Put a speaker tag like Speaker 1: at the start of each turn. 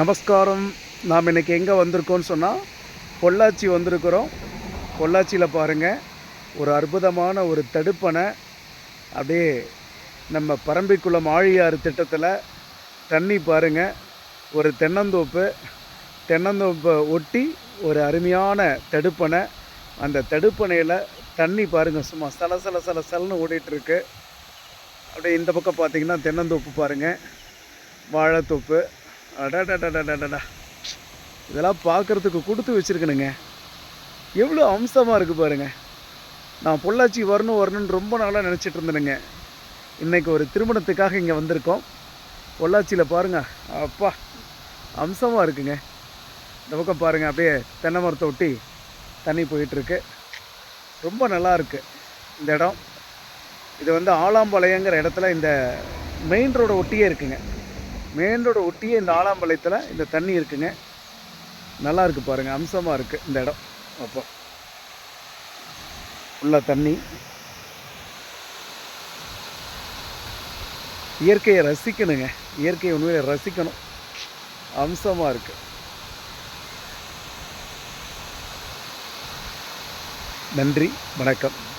Speaker 1: நமஸ்காரம். நாம் இன்னைக்கு எங்கே வந்திருக்கோம்னு சொன்னால் பொள்ளாச்சி வந்திருக்கிறோம். பொள்ளாச்சியில் பாருங்கள் ஒரு அற்புதமான ஒரு தடுப்பணை அப்படியே நம்ம பரம்பிக்குளம் ஆழியாறு திட்டத்தில் தண்ணி பாருங்கள் ஒரு தென்னந்தோப்பு தென்னந்தோப்பை ஒட்டி ஒரு அருமையான தடுப்பணை அந்த தடுப்பணையில் தண்ணி பாருங்கள் சும்மா சல சல சல சலன்னு ஓடிட்டுருக்கு. அப்படியே இந்த பக்கம் பார்த்திங்கன்னா தென்னந்தோப்பு பாருங்கள் வாழைத்தோப்பு. அடாடாடாடாடாடா இதெல்லாம் பார்க்குறதுக்கு கொடுத்து வச்சுருக்கணுங்க எவ்வளோ அம்சமாக இருக்குது பாருங்க நான் பொள்ளாச்சி வரணும் வரணும்னு ரொம்ப நாளாக நினச்சிட்டு இருந்தேனுங்க. இன்றைக்கி ஒரு திருமணத்துக்காக இங்கே வந்திருக்கோம். பொள்ளாச்சியில் பாருங்கள் அப்பா அம்சமாக இருக்குங்க. இந்த பக்கம் பாருங்கள் அப்படியே தென்னை மரத்தை ஒட்டி தண்ணி போயிட்டுருக்கு. ரொம்ப நல்லா இருக்குது இந்த இடம். இது வந்து ஆலாம்பாளையங்கிற இடத்துல இந்த மெயின் ரோடை ஒட்டியே இருக்குங்க. மெயின் ரோடு ஒட்டியே இந்த ஆலாம்பாளையத்தில் இந்த தண்ணி இருக்குங்க. நல்லா இருக்குது பாருங்கள் அம்சமாக இருக்குது இந்த இடம். அப்போ. ஃபுல்லாக தண்ணி. இயற்கையை ரசிக்கணுங்க. இயற்கையை உண்மையில ரசிக்கணும். அம்சமாக இருக்குது நன்றி வணக்கம்.